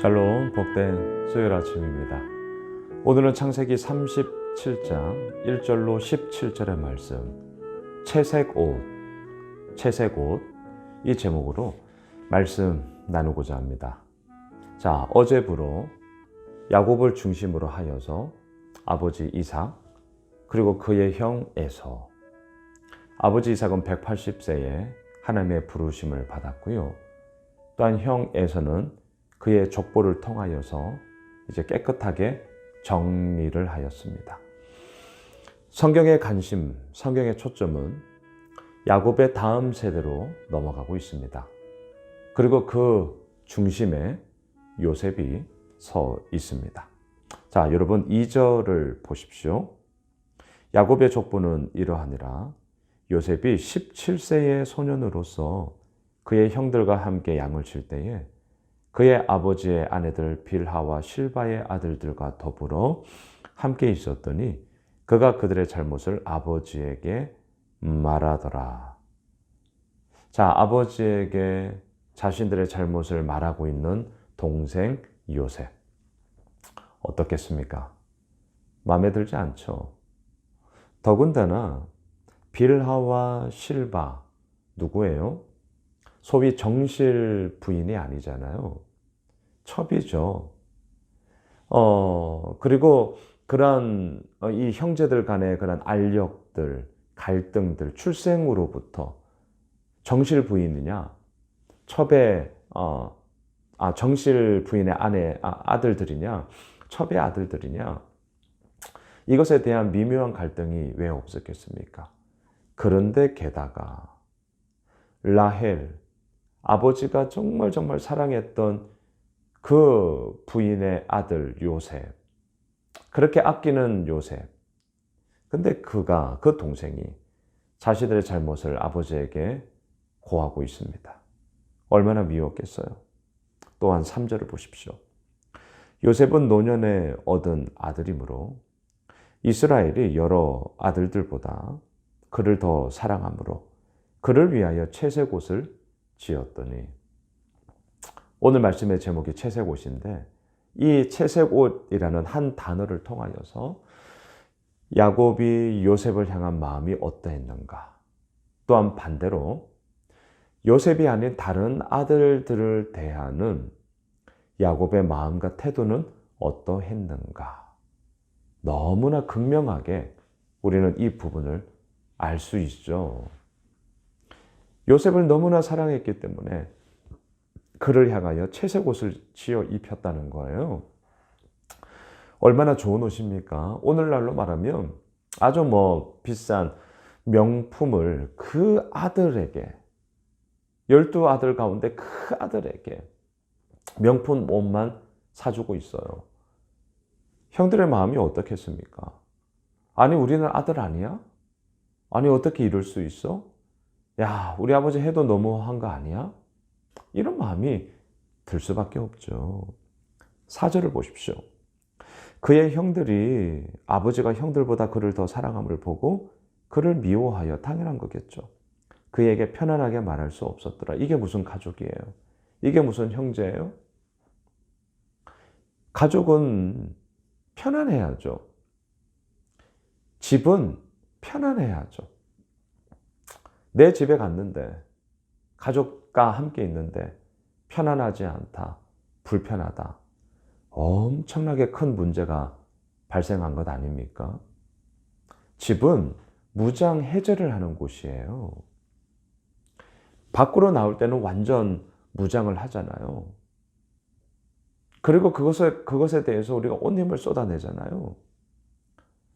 샬롬 복된 수요일 아침입니다. 오늘은 창세기 37장 1절로 17절의 말씀 채색 옷, 채색 옷 이 제목으로 말씀 나누고자 합니다. 자, 어제부로 야곱을 중심으로 하여서 아버지 이삭 그리고 그의 형 에서 아버지 이삭은 180세에 하나님의 부르심을 받았고요. 또한 형 에서는 그의 족보를 통하여서 이제 깨끗하게 정리를 하였습니다. 성경의 관심, 성경의 초점은 야곱의 다음 세대로 넘어가고 있습니다. 그리고 그 중심에 요셉이 서 있습니다. 자, 여러분 2절을 보십시오. 야곱의 족보는 이러하니라. 요셉이 17세의 소년으로서 그의 형들과 함께 양을 칠 때에 그의 아버지의 아내들 빌하와 실바의 아들들과 더불어 함께 있었더니 그가 그들의 잘못을 아버지에게 말하더라. 자, 아버지에게 자신들의 잘못을 말하고 있는 동생 요셉. 어떻겠습니까? 마음에 들지 않죠. 더군다나 빌하와 실바 누구예요? 소위 정실 부인이 아니잖아요. 첩이죠. 어, 그리고 그런 이 형제들 간의 그런 알력들, 갈등들, 출생으로부터 정실 부인이냐, 첩의, 어, 아, 정실 부인의 아내, 아, 아들들이냐, 첩의 아들들이냐, 이것에 대한 미묘한 갈등이 왜 없었겠습니까? 그런데 게다가 라헬, 아버지가 정말 정말 사랑했던 그 부인의 아들 요셉. 그렇게 아끼는 요셉. 근데 그가, 그 동생이 자신들의 잘못을 아버지에게 고하고 있습니다. 얼마나 미웠겠어요. 또한 3절을 보십시오. 요셉은 노년에 얻은 아들이므로 이스라엘이 여러 아들들보다 그를 더 사랑하므로 그를 위하여 채색 옷을 지었더니 오늘 말씀의 제목이 채색 옷인데 이 채색 옷이라는 한 단어를 통하여서 야곱이 요셉을 향한 마음이 어떠했는가? 또한 반대로 요셉이 아닌 다른 아들들을 대하는 야곱의 마음과 태도는 어떠했는가? 너무나 극명하게 우리는 이 부분을 알 수 있죠. 요셉을 너무나 사랑했기 때문에 그를 향하여 채색 옷을 지어 입혔다는 거예요. 얼마나 좋은 옷입니까? 오늘날로 말하면 아주 뭐 비싼 명품을 그 아들에게, 열두 아들 가운데 그 아들에게 명품 옷만 사주고 있어요. 형들의 마음이 어떻겠습니까? 아니, 우리는 아들 아니야? 아니, 어떻게 이럴 수 있어? 야, 우리 아버지 해도 너무한 거 아니야? 이런 마음이 들 수밖에 없죠. 사절을 보십시오. 그의 형들이 아버지가 형들보다 그를 더 사랑함을 보고 그를 미워하여 당연한 거겠죠. 그에게 편안하게 말할 수 없었더라. 이게 무슨 가족이에요? 이게 무슨 형제예요? 가족은 편안해야죠. 집은 편안해야죠. 내 집에 갔는데 가족과 함께 있는데 편안하지 않다, 불편하다. 엄청나게 큰 문제가 발생한 것 아닙니까? 집은 무장 해제를 하는 곳이에요. 밖으로 나올 때는 완전 무장을 하잖아요. 그리고 그것에, 그것에 대해서 우리가 온 힘을 쏟아내잖아요.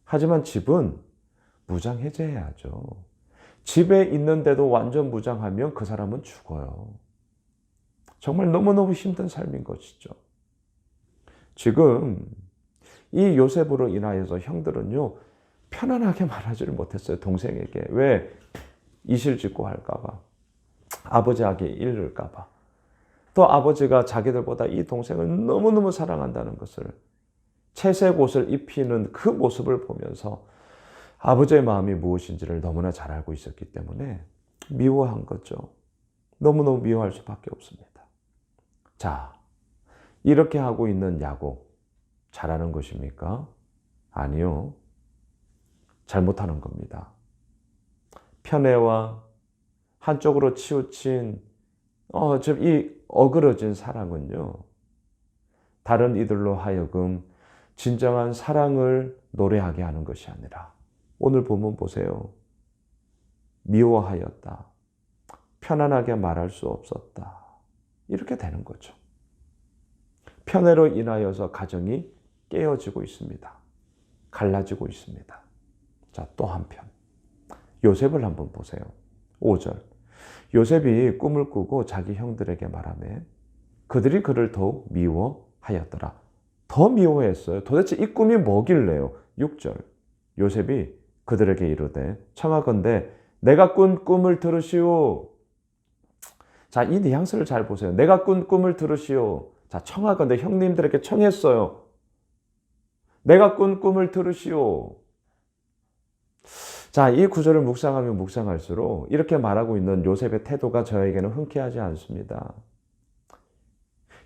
하지만 집은 무장 해제해야죠. 집에 있는데도 완전 무장하면 그 사람은 죽어요. 정말 너무너무 힘든 삶인 것이죠. 지금 이 요셉으로 인하여서 형들은요, 편안하게 말하지를 못했어요. 동생에게. 왜? 이실직고 할까봐. 아버지에게 잃을까봐. 또 아버지가 자기들보다 이 동생을 너무너무 사랑한다는 것을 채색 옷을 입히는 그 모습을 보면서 아버지의 마음이 무엇인지를 너무나 잘 알고 있었기 때문에 미워한 거죠. 너무너무 미워할 수밖에 없습니다. 자, 이렇게 하고 있는 야곱 잘하는 것입니까? 아니요. 잘못하는 겁니다. 편애와 한쪽으로 치우친 어, 이 어그러진 사랑은요. 다른 이들로 하여금 진정한 사랑을 노래하게 하는 것이 아니라 오늘 보면 보세요. 미워하였다. 편안하게 말할 수 없었다. 이렇게 되는 거죠. 편애로 인하여서 가정이 깨어지고 있습니다. 갈라지고 있습니다. 자, 또 한편. 요셉을 한번 보세요. 5절. 요셉이 꿈을 꾸고 자기 형들에게 말하며 그들이 그를 더욱 미워하였더라. 더 미워했어요. 도대체 이 꿈이 뭐길래요? 6절. 요셉이 그들에게 이르되 청하건대 내가 꾼 꿈을 들으시오. 자, 이 뉘앙스를 잘 보세요. 내가 꾼 꿈을 들으시오. 자, 청하건대 형님들에게 청했어요. 내가 꾼 꿈을 들으시오. 자, 이 구절을 묵상하면 묵상할수록 이렇게 말하고 있는 요셉의 태도가 저에게는 흔쾌하지 않습니다.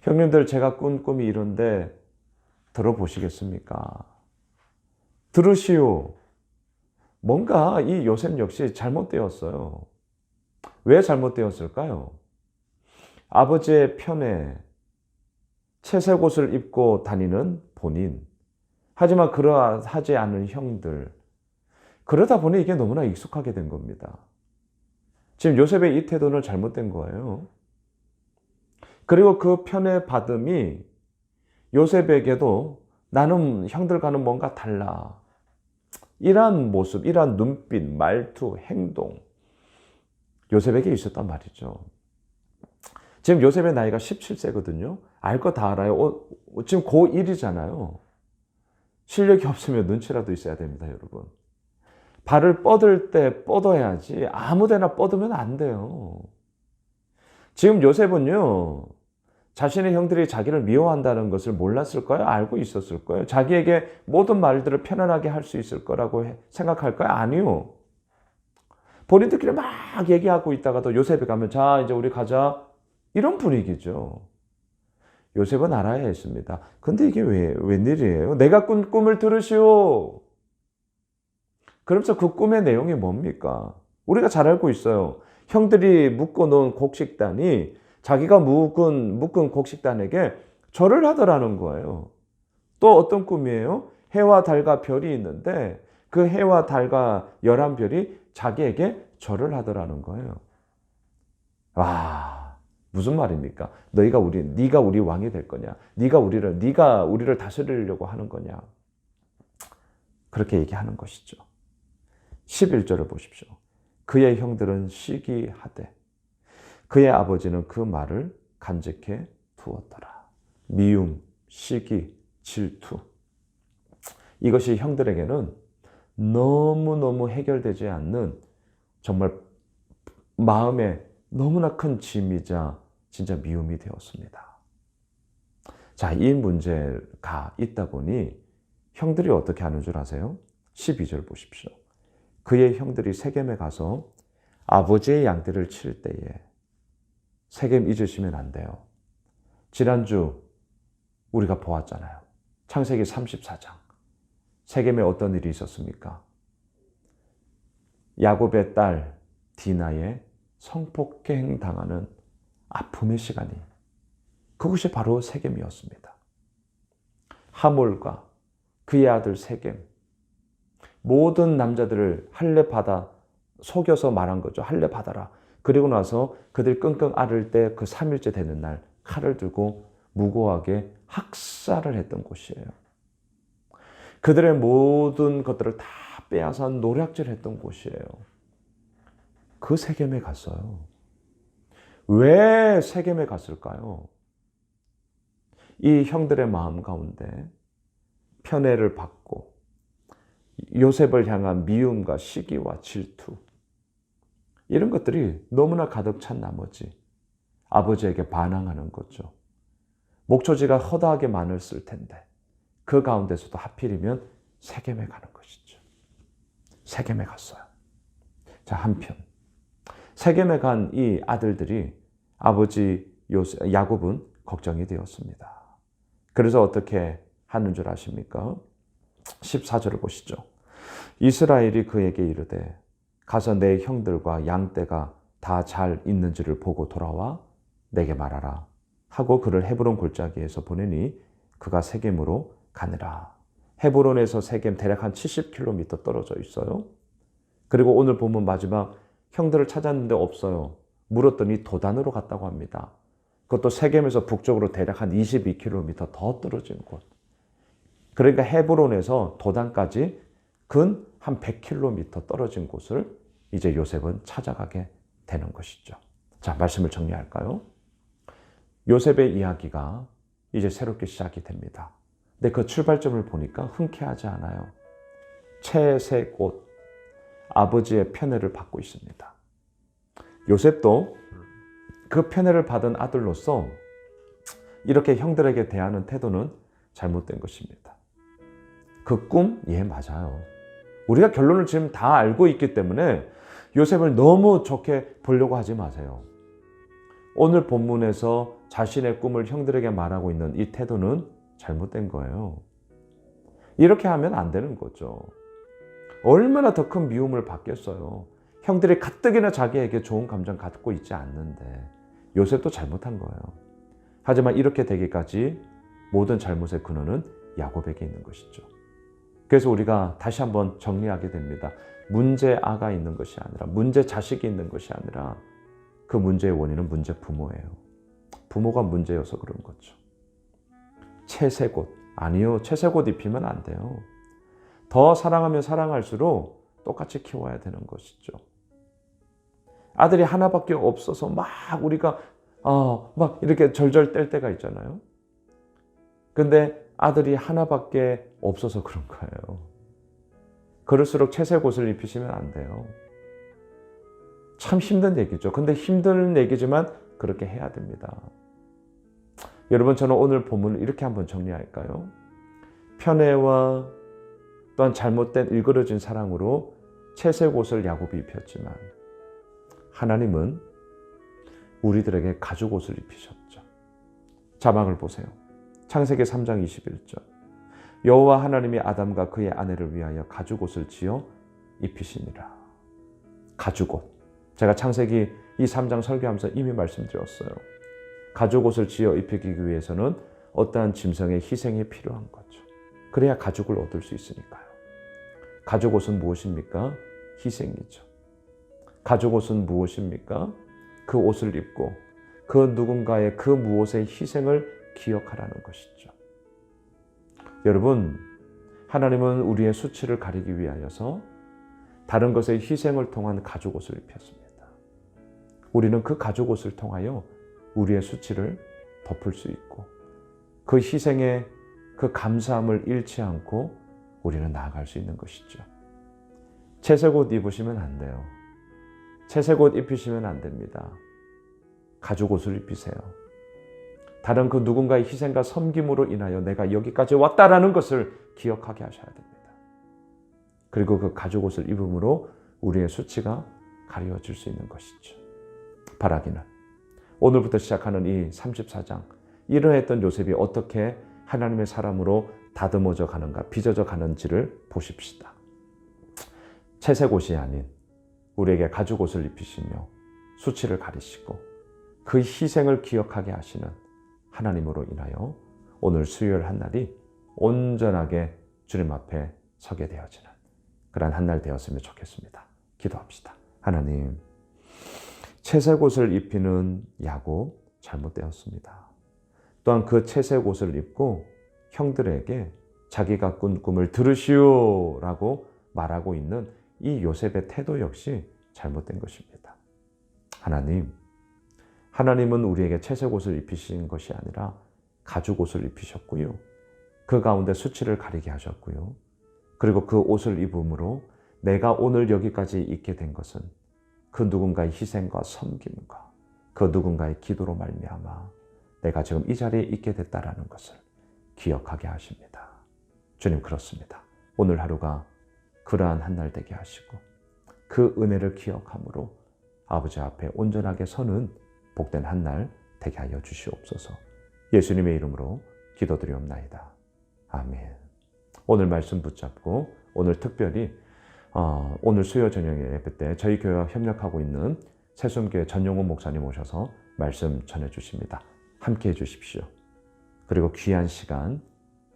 형님들, 제가 꾼 꿈이 이런데 들어보시겠습니까? 들으시오. 뭔가 이 요셉 역시 잘못되었어요. 왜 잘못되었을까요? 아버지의 편에 채색 옷을 입고 다니는 본인, 하지만 그러하지 않은 형들, 그러다 보니 이게 너무나 익숙하게 된 겁니다. 지금 요셉의 이 태도는 잘못된 거예요. 그리고 그 편의 받음이 요셉에게도 나는 형들과는 뭔가 달라. 이러한 모습, 이러한 눈빛, 말투, 행동, 요셉에게 있었단 말이죠. 지금 요셉의 나이가 17세거든요. 알 거 다 알아요. 어, 지금 고1이잖아요. 실력이 없으면 눈치라도 있어야 됩니다, 여러분. 발을 뻗을 때 뻗어야지 아무 데나 뻗으면 안 돼요. 지금 요셉은요, 자신의 형들이 자기를 미워한다는 것을 몰랐을 까요? 알고 있었을 거예요. 자기에게 모든 말들을 편안하게 할 수 있을 거라고 생각할까요? 아니요. 본인들끼리 막 얘기하고 있다가도 요셉이 가면 자, 이제 우리 가자. 이런 분위기죠. 요셉은 알아야 했습니다. 근데 이게 왜, 웬일이에요? 내가 꾼 꿈을 들으시오. 그러면서 그 꿈의 내용이 뭡니까? 우리가 잘 알고 있어요. 형들이 묶어놓은 곡식단이 자기가 묶은, 묶은 곡식단에게 절을 하더라는 거예요. 또 어떤 꿈이에요? 해와 달과 별이 있는데 그 해와 달과 열한 별이 자기에게 절을 하더라는 거예요. 와, 무슨 말입니까? 너희가 우리 네가 우리 왕이 될 거냐? 네가 우리를 네가 우리를 다스리려고 하는 거냐? 그렇게 얘기하는 것이죠. 11절을 보십시오. 그의 형들은 시기하되 그의 아버지는 그 말을 간직해 두었더라. 미움, 시기, 질투. 이것이 형들에게는 너무너무 해결되지 않는 정말 마음에 너무나 큰 짐이자 진짜 미움이 되었습니다. 자, 이 문제가 있다 보니 형들이 어떻게 하는 줄 아세요? 12절 보십시오. 그의 형들이 세겜에 가서 아버지의 양들을 칠 때에 세겜 잊으시면 안 돼요. 지난주 우리가 보았잖아요. 창세기 34장. 세겜에 어떤 일이 있었습니까? 야곱의 딸 디나의 성폭행 당하는 아픔의 시간이 그것이 바로 세겜이었습니다. 하몰과 그의 아들 세겜 모든 남자들을 할례 받아 속여서 말한 거죠. 할례 받아라. 그리고 나서 그들 끙끙 앓을 때 그 3일째 되는 날 칼을 들고 무고하게 학살을 했던 곳이에요. 그들의 모든 것들을 다 빼앗아 노략질 했던 곳이에요. 그 세겜에 갔어요. 왜 세겜에 갔을까요? 이 형들의 마음 가운데 편애를 받고 요셉을 향한 미움과 시기와 질투 이런 것들이 너무나 가득 찬 나머지 아버지에게 반항하는 거죠. 목초지가 허다하게 많았을 텐데 그 가운데서도 하필이면 세겜에 가는 것이죠. 세겜에 갔어요. 자 한편 세겜에 간 이 아들들이 아버지 요셉, 야곱은 걱정이 되었습니다. 그래서 어떻게 하는 줄 아십니까? 14절을 보시죠. 이스라엘이 그에게 이르되 가서 내 형들과 양떼가 다 잘 있는지를 보고 돌아와 내게 말하라 하고 그를 헤브론 골짜기에서 보내니 그가 세겜으로 가느라. 헤브론에서 세겜 대략 한 70km 떨어져 있어요. 그리고 오늘 보면 마지막 형들을 찾았는데 없어요. 물었더니 도단으로 갔다고 합니다. 그것도 세겜에서 북쪽으로 대략 한 22km 더 떨어진 곳. 그러니까 헤브론에서 도단까지 근 한 100km 떨어진 곳을 이제 요셉은 찾아가게 되는 것이죠. 자, 말씀을 정리할까요? 요셉의 이야기가 이제 새롭게 시작이 됩니다. 근데 그 출발점을 보니까 흔쾌하지 않아요. 채색옷, 아버지의 편애를 받고 있습니다. 요셉도 그 편애를 받은 아들로서 이렇게 형들에게 대하는 태도는 잘못된 것입니다. 그 꿈, 예, 맞아요. 우리가 결론을 지금 다 알고 있기 때문에 요셉을 너무 좋게 보려고 하지 마세요. 오늘 본문에서 자신의 꿈을 형들에게 말하고 있는 이 태도는 잘못된 거예요. 이렇게 하면 안 되는 거죠. 얼마나 더 큰 미움을 받겠어요. 형들이 가뜩이나 자기에게 좋은 감정 갖고 있지 않는데 요셉도 잘못한 거예요. 하지만 이렇게 되기까지 모든 잘못의 근원은 야곱에게 있는 것이죠. 그래서 우리가 다시 한번 정리하게 됩니다. 문제 아가 있는 것이 아니라 문제 자식이 있는 것이 아니라 그 문제의 원인은 문제 부모예요. 부모가 문제여서 그런 거죠. 채색옷 아니요. 채색옷 입히면 안 돼요. 더 사랑하면 사랑할수록 똑같이 키워야 되는 것이죠. 아들이 하나밖에 없어서 막 우리가 어, 막 이렇게 절절 뗄 때가 있잖아요. 근데 아들이 하나밖에 없어서 그런 거예요. 그럴수록 채색 옷을 입히시면 안 돼요. 참 힘든 얘기죠. 근데 힘든 얘기지만 그렇게 해야 됩니다. 여러분, 저는 오늘 본문을 이렇게 한번 정리할까요? 편애와 또한 잘못된 일그러진 사랑으로 채색 옷을 야곱이 입혔지만 하나님은 우리들에게 가죽 옷을 입히셨죠. 자막을 보세요. 창세기 3장 21절. 여호와 하나님이 아담과 그의 아내를 위하여 가죽 옷을 지어 입히시니라. 가죽 옷. 제가 창세기 이 3장 설교하면서 이미 말씀드렸어요. 가죽 옷을 지어 입히기 위해서는 어떠한 짐승의 희생이 필요한 거죠. 그래야 가죽을 얻을 수 있으니까요. 가죽 옷은 무엇입니까? 희생이죠. 가죽 옷은 무엇입니까? 그 옷을 입고 그 누군가의 그 무엇의 희생을 기억하라는 것이죠. 여러분, 하나님은 우리의 수치를 가리기 위하여서 다른 것의 희생을 통한 가죽 옷을 입혔습니다. 우리는 그 가죽 옷을 통하여 우리의 수치를 덮을 수 있고 그 희생의 그 감사함을 잃지 않고 우리는 나아갈 수 있는 것이죠. 채색 옷 입으시면 안 돼요. 채색 옷 입히시면 안 됩니다. 가죽 옷을 입히세요. 다른 그 누군가의 희생과 섬김으로 인하여 내가 여기까지 왔다라는 것을 기억하게 하셔야 됩니다. 그리고 그 가죽 옷을 입음으로 우리의 수치가 가려질 수 있는 것이죠. 바라기는 오늘부터 시작하는 이 34장 이러했던 요셉이 어떻게 하나님의 사람으로 다듬어져 가는가 빚어져 가는지를 보십시다. 채색 옷이 아닌 우리에게 가죽 옷을 입히시며 수치를 가리시고 그 희생을 기억하게 하시는 하나님으로 인하여 오늘 수요일 한 날이 온전하게 주님 앞에 서게 되어지는 그러한 한 날 되었으면 좋겠습니다. 기도합시다. 하나님, 채색 옷을 입히는 야곱 잘못되었습니다. 또한 그 채색 옷을 입고 형들에게 자기가 꾼 꿈을 들으시오라고 말하고 있는 이 요셉의 태도 역시 잘못된 것입니다. 하나님, 하나님은 우리에게 채색 옷을 입히신 것이 아니라 가죽 옷을 입히셨고요. 그 가운데 수치를 가리게 하셨고요. 그리고 그 옷을 입음으로 내가 오늘 여기까지 있게 된 것은 그 누군가의 희생과 섬김과 그 누군가의 기도로 말미암아 내가 지금 이 자리에 있게 됐다라는 것을 기억하게 하십니다. 주님 그렇습니다. 오늘 하루가 그러한 한 날 되게 하시고 그 은혜를 기억함으로 아버지 앞에 온전하게 서는 복된 한 날 되게 하여 주시옵소서. 예수님의 이름으로 기도드리옵나이다. 아멘. 오늘 말씀 붙잡고 오늘 특별히 어, 오늘 수요 저녁 예배 때 저희 교회와 협력하고 있는 새순교회 전용훈 목사님 오셔서 말씀 전해 주십니다. 함께 해 주십시오. 그리고 귀한 시간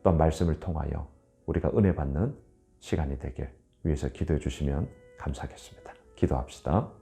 또 말씀을 통하여 우리가 은혜 받는 시간이 되길 위해서 기도해 주시면 감사하겠습니다. 기도합시다.